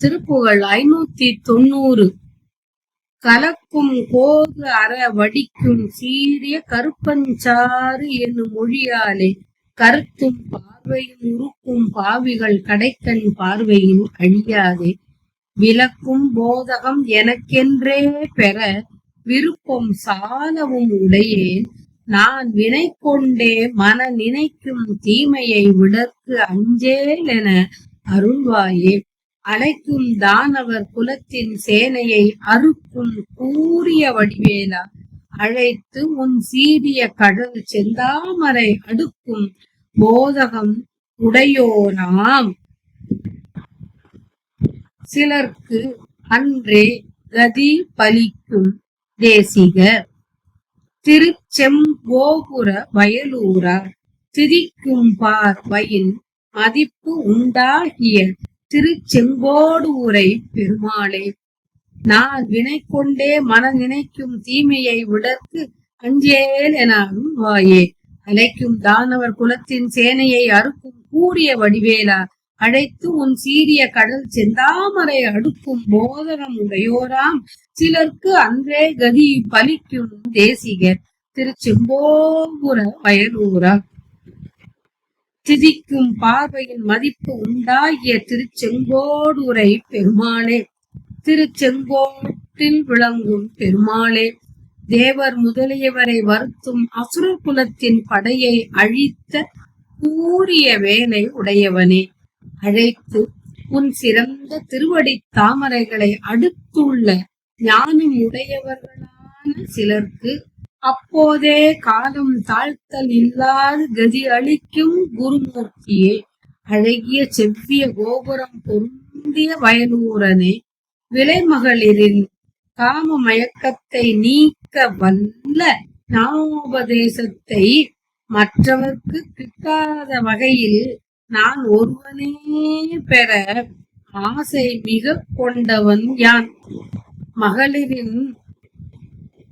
திருப்புகழ் ஐநூத்தி தொண்ணூறு. கலக்கும் கோது அற வடிக்கும் சீரிய கருப்பஞ்சாறு என்னும் மொழியாலே கருத்தும் பார்வையும் உருக்கும் பாவிகள் கடைக்கண் பார்வையில் அழியாதே. விளக்கும் போதகம் எனக்கென்றே பெற விருப்பம் சாலவும் உடையேன் நான் வினை கொண்டே மன நினைக்கும் தீமையை விடற்கு அஞ்சேல் என அருள்வாயே. அழைக்கும் தானவர் குலத்தின் சேனையை அறுக்கும் கூறிய வடிவேலா அழைத்து உன் சீரிய கடல் செந்தாமரை அடுக்கும் போதகம் உடையோனாம். சிலர்க்கு அன்றே கதி பலிக்கும் தேசிக திருச்செம்போபுர வயலூரார் திரிக்கும் பார் வயின் மதிப்பு உண்டாகிய திருச்செங்கோடு ஊரை பெருமாளே நான் வினை கொண்டே மன நினைக்கும் தீமையை விடற்கு அஞ்சேல் என வாயே. அழைக்கும் தானவர் குலத்தின் சேனையை அறுக்கும் கூறிய வடிவேலா அழைத்து உன் சீரிய கடல் செந்தாமரை அடுக்கும் போதகம் உடையோராம். சிலர்க்கு அன்றே கதி பலிக்கும் தேசிகர் திருச்செம்போபுர வயலூரா. திரிக்கும் பார்வையின் மதிப்பு உண்டாகிய திருச்செங்கோடுரை பெருமாளே. திருச்செங்கோட்டில் விளங்கும் பெருமாளே. தேவர் முதலியவரை வருத்தும் அசுர குலத்தின் படையை அழித்த கூறிய வேலை உடையவனே. அழைத்து உன் சிறந்த திருவடி தாமரைகளை அடுத்துள்ள ஞானம் உடையவர்களான சிலருக்கு அப்போதே காலம் தாழ்த்தல் இல்லாது கதி அளிக்கும் குருமூர்த்தியே அழகிய செவ்விய கோபுரம் பொருந்திய வயலூரனே விலைமகளிரின் காம மயக்கத்தை நீக்க வல்ல நாமோபதேசத்தை மற்றவர்க்கு கிட்டாத வகையில் நான் ஒருவனே பெற ஆசை மிக கொண்டவன் யான்? மகளிரின்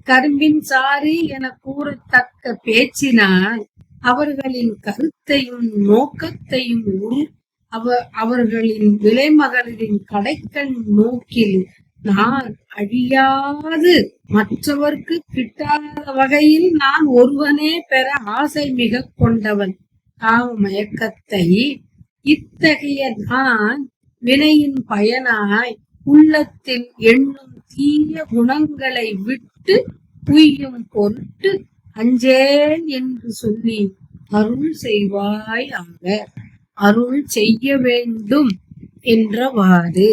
கரும்பின் சாரி என கூறத்தக்க பேச்சினால் அவர்களின் கருத்தையும் நோக்கத்தையும் அவ அவர்களின் விலைமகளிரின் கடைக்கண் நோக்கில் நான் அழியாது. மற்றவர்க்கு கிட்டாத வகையில் நான் ஒருவனே பெற ஆசை மிக கொண்டவன். காம மயக்கத்தை இத்தகைய நான் வினையின் பயனாய் உள்ளத்தில் எண்ணும் தீய குணங்களை விட்டு உய்யும் பொருட்டு அஞ்சேன் என்று சொல்லி அருள் செய்வாய் அருள் செய்ய வேண்டும் என்றவாறு.